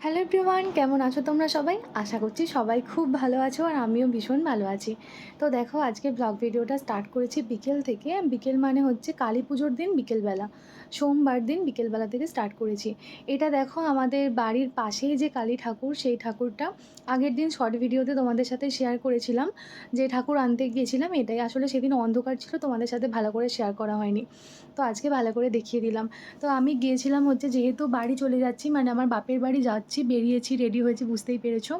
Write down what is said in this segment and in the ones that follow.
Hello everyone, কেমন আছো তোমরা সবাই? আশা করছি সবাই খুব ভালো আছো আর আমিও ভীষণ ভালো আছি। তো দেখো আজকে ব্লগ ভিডিওটা স্টার্ট করেছি বিকেল থেকে। বিকেল মানে হচ্ছে কালী পুজোর দিন বিকেলবেলা। সোমবার দিন বিকেলবেলা থেকে স্টার্ট করেছি। এটা দেখো আমাদের বাড়ির পাশেই যে কালী ঠাকুর, সেই ঠাকুরটা। আগের দিন শর্ট ভিডিওতে তোমাদের সাথে শেয়ার করেছিলাম। যে ঠাকুর আনতে গিয়েছিলাম, এটাই আসলে সেদিন অন্ধকার ছিল, তোমাদের সাথে ভালো করে শেয়ার করা হয়নি। তো আজকে ভালো করে দেখিয়ে দিলাম। তো আমি গিয়েছিলাম হচ্ছে যেহেতু বাড়ি চলে যাচ্ছি মানে আমার বাপের বাড়ি যাচ্ছি, বেরিয়েছি রেডি হয়েছি, বুঝতেই পেরেছ।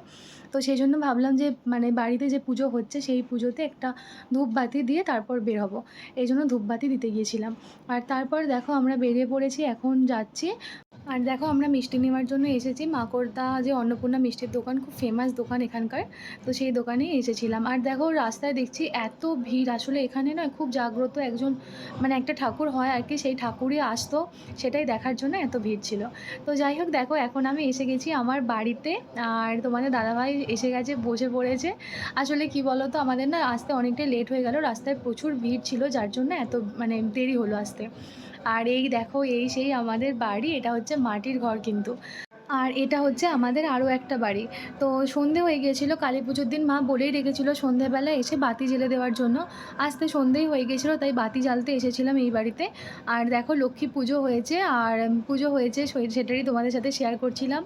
তো সেই জন্য ভাবলাম যে মানে বাড়িতে যে পুজো হচ্ছে, সেই পুজোতে একটা ধূপবাতি দিয়ে তারপর বের হব। এই জন্য ধূপবাতি দিতে গিয়েছিলাম। আর তারপর দেখো আমরা বেরিয়ে পড়েছি, এখন যাচ্ছি। আর দেখো আমরা মিষ্টি নেওয়ার জন্য এসেছি। মাকড়দা, যে অন্নপূর্ণা মিষ্টির দোকান, খুব ফেমাস দোকান এখানকার। তো সেই দোকানেই এসেছিলাম। আর দেখো রাস্তায় দেখছি এত ভিড়। আসলে এখানে না খুব জাগ্রত একজন মানে একটা ঠাকুর হয় আর কি, সেই ঠাকুরই আসতো। সেটাই দেখার জন্য এত ভিড় ছিল। তো যাই হোক, দেখো এখন আমি এসে গেছি আমার বাড়িতে। আর তোমাদের দাদাভাই এসে গেছে, বসে পড়েছে। আসলে কি বলো তো আমাদের না আসতে অনেকটাই লেট হয়ে গেল। রাস্তায় প্রচুর ভিড় ছিল, যার জন্য এত মানে দেরি হলো আসতে। আর এই দেখো এই সেই আমাদের বাড়ি এটা হচ্ছে মাটির ঘর কিন্তু। আর এটা হচ্ছে আমাদের আরও একটা বাড়ি। তো সন্ধে হয়ে গিয়েছিল, কালী পুজোর দিন মা বলেই রেখেছিলো সন্ধেবেলা এসে বাতি জ্বেলে দেওয়ার জন্য। আসতে সন্ধেই হয়ে গেছিল তাই বাতি জ্বালতে এসেছিলাম এই বাড়িতে। আর দেখো লক্ষ্মী পুজো হয়েছে, আর পুজো হয়েছে সেটারই তোমাদের সাথে শেয়ার করছিলাম।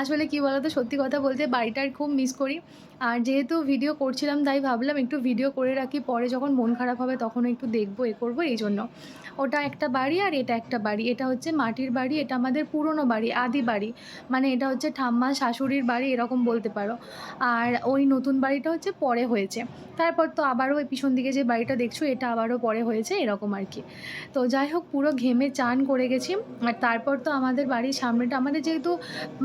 আসলে কি বলতো, সত্যি কথা বলতে বাড়িটার খুব মিস করি। আর যেহেতু ভিডিও করছিলাম, তাই ভাবলাম একটু ভিডিও করে রাখি, পরে যখন মন খারাপ হবে তখন একটু দেখব, এ করব, এই জন্য। ওটা একটা বাড়ি আর এটা একটা বাড়ি। এটা হচ্ছে মাটির বাড়ি, এটা আমাদের পুরনো বাড়ি, আদি বাড়ি। মানে এটা হচ্ছে ঠাম্মা শাশুড়ির বাড়ি, এরকম বলতে পারো। আর ওই নতুন বাড়িটা হচ্ছে পরে হয়েছে। তারপর তো আবারও ওই পিছন দিকে যে বাড়িটা দেখছ, এটা আবারও পরে হয়েছে, এরকম আর কি। তো যাই হোক, পুরো ঘেমে চান করে গেছি। আর তারপর তো আমাদের বাড়ির সামনেটা, আমাদের যেহেতু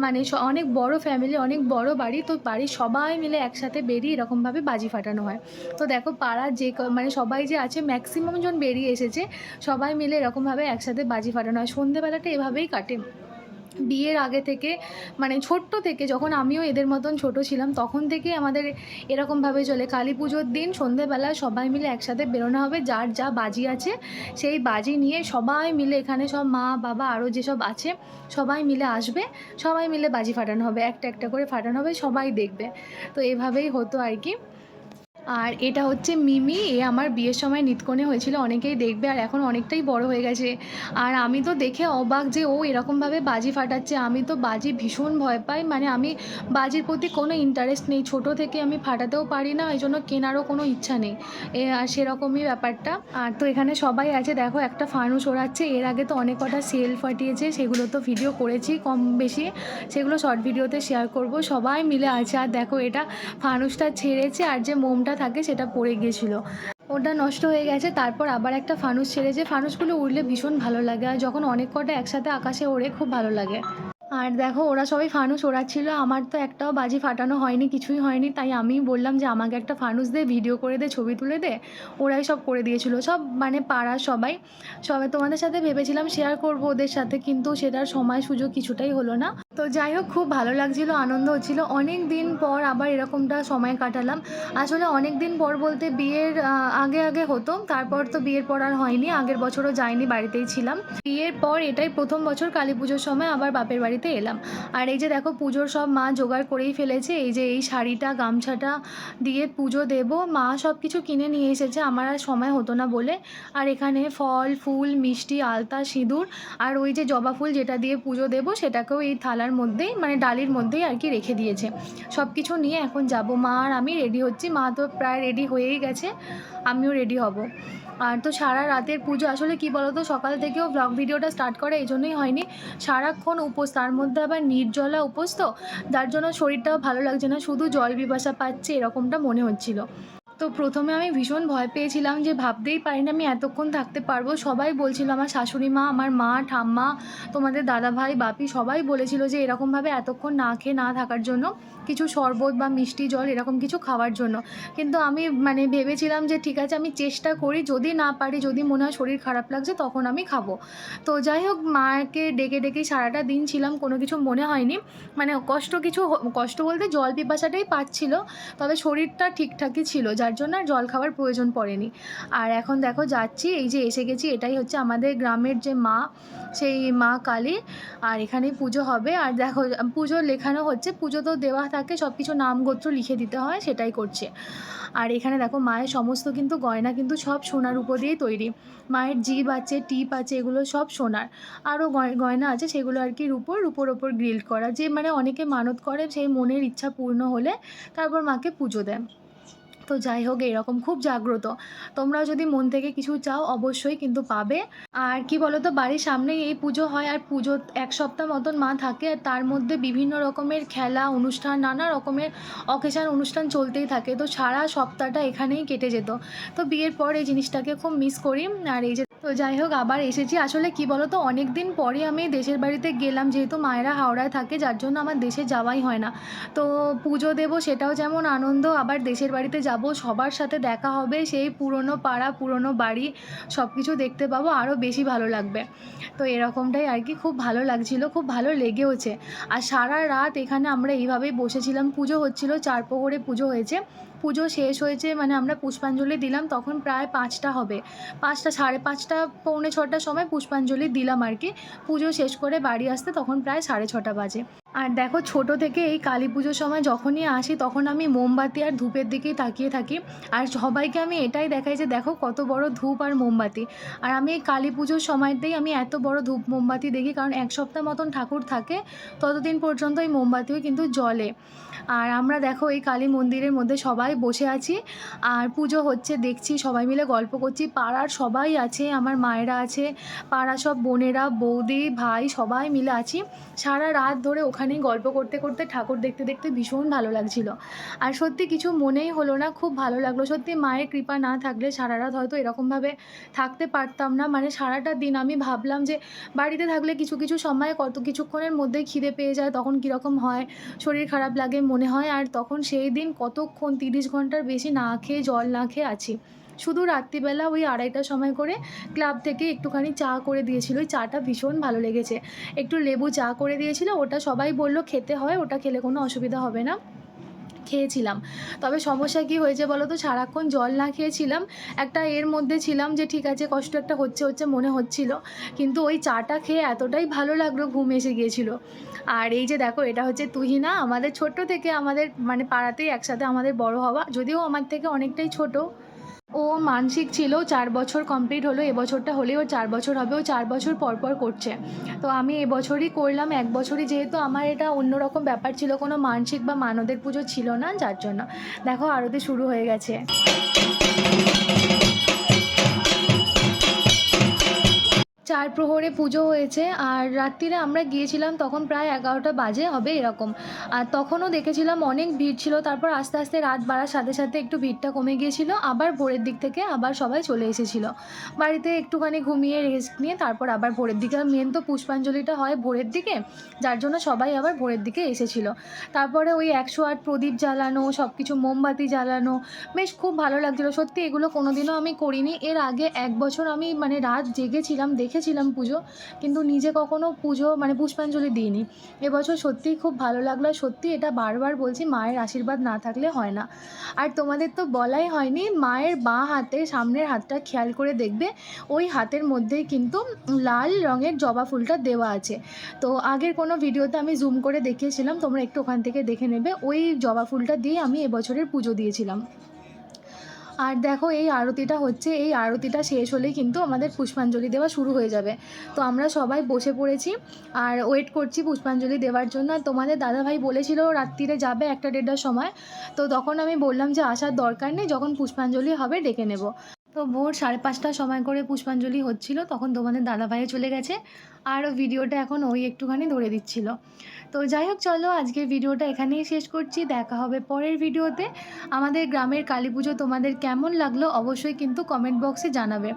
মানে অনেক বড় ফ্যামিলি অনেক বড় বাড়ি, তো বাড়ির সবাই মিলে একসাথে বেরিয়ে এরকমভাবে বাজি ফাটানো হয়। তো দেখো পাড়ার যে মানে সবাই যে আছে ম্যাক্সিমাম জন বেরিয়ে এসেছে, সবাই মিলে এরকমভাবে একসাথে বাজি ফাটানো হয়। সন্ধেবেলাটা এভাবেই কাটে। বিয়ের আগে থেকে মানে ছোট্ট থেকে যখন আমিও এদের মতন ছোট ছিলাম, তখন থেকে আমাদের এরকমভাবে চলে। কালী পুজোর দিন সন্ধেবেলা সবাই মিলে একসাথে বেরোনো হবে, যার যা বাজি আছে সেই বাজি নিয়ে সবাই মিলে এখানে সব মা, বাবা, আরও যেসব আছে, সবাই মিলে আসবে, সবাই মিলে বাজি ফাটানো হবে, একটা একটা করে ফাটানো হবে, সবাই দেখবে। তো এভাবেই হতো আর কি। আর এটা হচ্ছে মিমি, এ আমার বিয়ের সময় নিতকনে হয়েছিল, অনেকেই দেখবে আর এখন অনেকটাই বড় হয়ে গেছে। আর আমি তো দেখে অবাক যে ও এরকমভাবে বাজি ফাটাচ্ছে, আমি তো বাজি ভীষণ ভয় পাই মানে আমি বাজির প্রতি কোনো ইন্টারেস্ট নেই, ছোট থেকে আমি ফাটাতেও পারি না এই জন্য কেনারও কোনো ইচ্ছা নেই আর সেরকমই ব্যাপারটা। আর তো এখানে সবাই আছে, দেখো একটা ফানুস ওড়াচ্ছে, এর আগে তো অনেক কটা সেল ফাটিয়েছে, সেগুলো তো ভিডিও করেছি কম বেশি, সেগুলো শর্ট ভিডিওতে শেয়ার করব, সবাই মিলে আছে, আর দেখো এটা ফানুসটা ছেড়েছে, আর যে মোমটা থাকে সেটা পড়ে গিয়েছিল। ওটা নষ্ট হয়ে গেছে, তারপর আবার একটা ফানুস ছেড়েছে ফানুসগুলো উড়লে ভীষণ ভালো লাগে আর যখন অনেক কটা একসাথে আকাশে ওড়ে খুব ভালো লাগে। আর দেখো, ওরা সবাই ফানুস ওড়াচ্ছিল, আমার তো একটাও বাজি ফাটানো হয়নি, কিছুই হয়নি, তাই আমি বললাম যে আমাকে একটা ফানুস দে, ভিডিও করে দে, ছবি তুলে দে, ওরাই সব করে দিয়েছিল। সব মানে পাড়ার সবাই সবাই তোমাদের সাথে ভেবেছিলাম শেয়ার করব ওদের সাথে, কিন্তু সেটার সময় সুযোগ কিছুটাই হলো না। তো যাই হোক, খুব ভালো লাগছিল, আনন্দ হচ্ছিল। অনেক দিন পর আবার এরকমটা সময় কাটালাম। আসলে অনেক দিন পর বলতে বিয়ের আগে আগে হতো। তারপর তো বিয়ের পর আর হয়নি, আগের বছরও যাইনি, বাড়িতেই ছিলাম। বিয়ের পর এটাই প্রথম বছর কালী পুজোর সময় আবার বাপের বাড়িতে এলাম। আর এই যে দেখো, পুজোর সব মা জোগাড় করেই ফেলেছে। এই যে এই শাড়িটা, গামছাটা দিয়ে পুজো দেব, মা সব কিছু কিনে নিয়ে এসেছে। আমার আর সময় হতো না বলে। আর এখানে ফল, ফুল, মিষ্টি, আলতা, সিঁদুর আর ওই যে জবা ফুল যেটা দিয়ে পুজো দেব, সেটাকেও এই থালার মধ্যেই মানে ডালির মধ্যেই আর কি রেখে দিয়েছে। সব কিছু নিয়ে এখন যাব। মা আর আমি রেডি হচ্ছি। মা তো প্রায় রেডি হয়েই গেছে। আমিও রেডি হব। আর তো সারা রাতের পুজো, আসলে কি বলতো, সকাল থেকেও ব্লগ ভিডিওটা স্টার্ট করে এই জন্যই হয়নি। সারাক্ষণ উপোস, তার মধ্যে আবার নির্জলা উপোস তো, যার জন্য শরীরটাও ভালো লাগছে না। শুধু জল পিপাসা পাচ্ছে, এরকমটা মনে হচ্ছিল। তো প্রথমে আমি ভীষণ ভয় পেয়েছিলাম যে ভাবতেই পারি না আমি এতক্ষণ থাকতে পারব। সবাই বলছিল আমার শাশুড়ি মা, আমার মা, ঠাম্মা, তোমাদের দাদা ভাই, বাপি সবাই বলেছিল যে এরকমভাবে এতক্ষণ না খেয়ে না থাকার জন্য কিছু শরবত বা মিষ্টি জল এরকম কিছু খাওয়ার জন্য। কিন্তু আমি মানে ভেবেছিলাম যে ঠিক আছে আমি চেষ্টা করি, যদি না পারি, যদি মনে হয় শরীর খারাপ লাগছে তখন আমি খাব। তো যাই হোক, মাকে ডেকে ডেকে সারাটা দিন ছিলাম, কোনো কিছু মনে হয়নি। মানে কষ্ট কিছু কষ্ট বলতে জল পিপাসাটাই পাচ্ছিল, তবে শরীরটা ঠিকঠাকই ছিল। যার যার জন্য আর জল খাওয়ার প্রয়োজন পড়েনি। আর এখন দেখো যাচ্ছি, এই যে এসে গেছি, এটাই হচ্ছে আমাদের গ্রামের যে মা, সেই মা কালী। আর এখানেই পুজো হবে। আর দেখো, পুজো লেখানো হচ্ছে, পুজো তো দেওয়া থাকে সব কিছু নাম গোত্র লিখে দিতে হয়, সেটাই করছে। আর এখানে দেখো মায়ের সমস্ত কিন্তু গয়না কিন্তু সব সোনার উপর দিয়েই তৈরি। মায়ের জিভ আছে, টিপ আছে, এগুলো সব সোনার। আরও গয়না আছে, সেগুলো আর কি রূপোর রূপোর ওপর গ্রিল করা। যে মানে অনেকে মানত করে, সেই মনের ইচ্ছা পূর্ণ হলে তারপর মাকে পুজো দেয়। তো যাই হোক, এরকম খুব জাগ্রত। তোমরা যদি মন থেকে কিছু চাও, অবশ্যই কিন্তু পাবে। আর কি বলো তো বাড়ির সামনেই এই পুজো হয়, আর পুজো এক সপ্তাহ মতন মা থাকে, আর তার মধ্যে বিভিন্ন রকমের খেলা, অনুষ্ঠান, নানা রকমের অকেশান অনুষ্ঠান চলতেই থাকে। তো সারা সপ্তাহটা এখানেই কেটে যেত। তো বিয়ের পর এই জিনিসটাকে খুব মিস করি। আর এই যে তো যাই হোক, আবার এসেছি। আসলে কি বলো তো অনেক দিন পরে আমি দেশের বাড়িতে গেলাম, যেহেতু মায়েরা হাওড়ায় থাকে, যার জন্য আমার দেশে যাওয়াই হয় না। তো পুজো দেবো, সেটাও যেমন আনন্দ, আবার দেশের বাড়িতে যাব, সবার সাথে দেখা হবে, সেই পুরনো পাড়া, পুরনো বাড়ি সব কিছু দেখতে পাবো, আরও বেশি ভালো লাগবে। তো এরকমটাই আর কি, খুব ভালো লাগছিল, খুব ভালো লেগেওছে। আর সারা রাত এখানে আমরা এইভাবেই বসেছিলাম, পুজো হচ্ছিল, চার প্রহরে পুজো হয়েছে। পুজো শেষ হয়েছে মানে আমরা পুষ্পাঞ্জলি দিলাম, তখন প্রায় পাঁচটা হবে। পাঁচটা, সাড়ে পাঁচটা, পৌনে ছটার সময় পুষ্পাঞ্জলি দিলাম আর কি। পুজো শেষ করে বাড়ি আসতে তখন প্রায় সাড়ে ছটা বাজে। আর দেখো ছোট থেকে এই কালী পুজোর সময় যখনই আসি, তখন আমি মোমবাতি আর ধূপের দিকেই তাকিয়ে থাকি। আর সবাইকে আমি এটাই দেখাই যে দেখো কত বড় ধূপ আর মোমবাতি। আর আমি এই কালী পুজোর সময়তেই আমি এত বড় ধূপ মোমবাতি দেখি, কারণ এক সপ্তাহ মতন ঠাকুর থাকে, ততদিন পর্যন্ত এই মোমবাতিও কিন্তু জ্বলে। আর আমরা দেখো এই কালী মন্দিরের মধ্যে সবাই বসে আছি, আর পুজো হচ্ছে, দেখছি সবাই মিলে গল্প করছি। পাড়ার সবাই আছে, আমার মায়েরা আছে, পাড়া সব বোনেরা, বৌদি, ভাই সবাই মিলে আছি। সারা রাত ধরে ওখানেই গল্প করতে করতে ঠাকুর দেখতে দেখতে ভীষণ ভালো লাগছিল। আর সত্যি কিছু মনেই হলো না, খুব ভালো লাগল। সত্যি মায়ের কৃপা না থাকলে সারা রাত হয়তো এরকমভাবে থাকতে পারতাম না। মানে সারাটা দিন আমি ভাবলাম যে বাড়িতে থাকলে কিছু কিছু সময় কত কিছুক্ষণের মধ্যেই খিদে পেয়ে যায়, তখন কীরকম হয়, শরীর খারাপ লাগে মনে হয়। আর তখন সেই দিন কতক্ষণ তিরিশ ঘণ্টার বেশি না খেয়ে জল না খেয়ে আছি। শুধু রাত্রিবেলা ওই আড়াইটার সময় করে ক্লাব থেকে একটুখানি চা করে দিয়েছিল। ওই চাটা ভীষণ ভালো লেগেছে। একটু লেবু চা করে দিয়েছিল, ওটা সবাই বলল খেতে হয়, ওটা খেলে কোনো অসুবিধা হবে না। খেয়েছিলাম। তবে সমস্যা কি হয়েছে বলো তো? সারাক্ষণ জল না খেয়েছিলাম। একটা এর মধ্যে ছিলাম যে, ঠিক আছে, কষ্ট একটা হচ্ছে হচ্ছে, মনে হচ্ছিল। কিন্তু ওই চাটা খেয়ে এতটাই ভালো লাগল, ঘুম এসে গিয়েছিল। আর এই যে দেখো, এটা হচ্ছে তুহিনা, আমাদের ছোট্ট থেকে আমাদের মানে পাড়াতেই একসাথে আমাদের বড় হওয়া, যদিও আমার থেকে অনেকটাই ছোট। ও মানসিক ছিল, চার বছর কমপ্লিট হলো এবছরটা হলেও চার বছর হবে, ও চার বছর পর পর করছে। তো আমি এবছরই করলাম, এক বছরই যেহেতু আমার এটা অন্যরকম ব্যাপার ছিল, কোনো মানসিক বা মানদের পুজো ছিল না, যার জন্য। দেখো, আরতি শুরু হয়ে গেছে। চার প্রহরে পুজো হয়েছে আর রাত্রিরে আমরা গিয়েছিলাম তখন প্রায় এগারোটা বাজে, হবে এরকম। আর তখনও দেখেছিলাম অনেক ভিড় ছিল, তারপর আস্তে আস্তে রাত বাড়ার সাথে সাথে একটু ভিড়টা কমে গিয়েছিল, আবার ভোরের দিক থেকে আবার সবাই চলে এসেছিল। বাড়িতে একটুখানি ঘুমিয়ে রেস্ট নিয়ে তারপর আবার ভোরের দিকে মেন তো পুষ্পাঞ্জলিটা হয় ভোরের দিকে, যার জন্য সবাই আবার ভোরের দিকে এসেছিল। তারপরে ওই একশো আট প্রদীপ জ্বালানো সব কিছু মোমবাতি জ্বালানো, বেশ খুব ভালো লাগছিল। সত্যি এগুলো কোনোদিনও আমি করিনি। এর আগে এক বছর আমি মানে রাত জেগেছিলাম দেখেছিলাম পুজো, কিন্তু নিজে কখনো পুজো মানে পুষ্পাঞ্জলি দিইনি। এবছর সত্যিই খুব ভালো লাগল সত্যি এটা বারবার বলছি, মায়ের আশীর্বাদ না থাকলে হয় না। আর তোমাদের তো বলাই হয়নি, মায়ের বাঁ হাতে সামনের হাতটা খেয়াল করে দেখবে, ওই হাতের মধ্যেই কিন্তু লাল রঙের জবা ফুলটা দেওয়া আছে। তো আগের কোনো ভিডিওতে আমি জুম করে দেখিয়েছিলাম, তোমরা একটু ওখান থেকে দেখে নেবে, ওই জবা ফুলটা দিয়ে আমি এবছরের পুজো দিয়েছিলাম। আর দেখো এই আরতিটা হচ্ছে, এই আরতিটা শেষ হলেই কিন্তু আমাদের পুষ্পাঞ্জলি দেওয়া শুরু হয়ে যাবে। তো আমরা সবাই বসে পড়েছি আর ওয়েট করছি পুষ্পাঞ্জলি দেওয়ার জন্য। তোমাদের দাদাভাই বলেছিল রাত্রিরে যাবে একটা দেড়টার সময়। তো তখন আমি বললাম যে আসার দরকার নেই, যখন পুষ্পাঞ্জলি হবে ডেকে নেব। তো ভোর সাড়ে পাঁচটার সময় করে পুষ্পাঞ্জলি হচ্ছিল, তখন তোমাদের দাদাভাইয়ে চলে গেছে আর ভিডিওটা এখন ওই একটুখানি ধরে দিচ্ছিল। তো যাই হোক, চলো আজকের ভিডিওটা এখানেই শেষ করছি, দেখা হবে পরের ভিডিওতে। আমাদের গ্রামের কালী পুজো তোমাদের কেমন লাগল অবশ্যই কিন্তু কমেন্ট বক্সে জানাবে।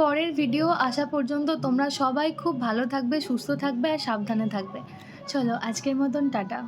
পরের ভিডিও আসা পর্যন্ত তোমরা সবাই খুব ভালো থাকবে, সুস্থ থাকবে আর সাবধানে থাকবে। চলো আজকের মতন, টাটা।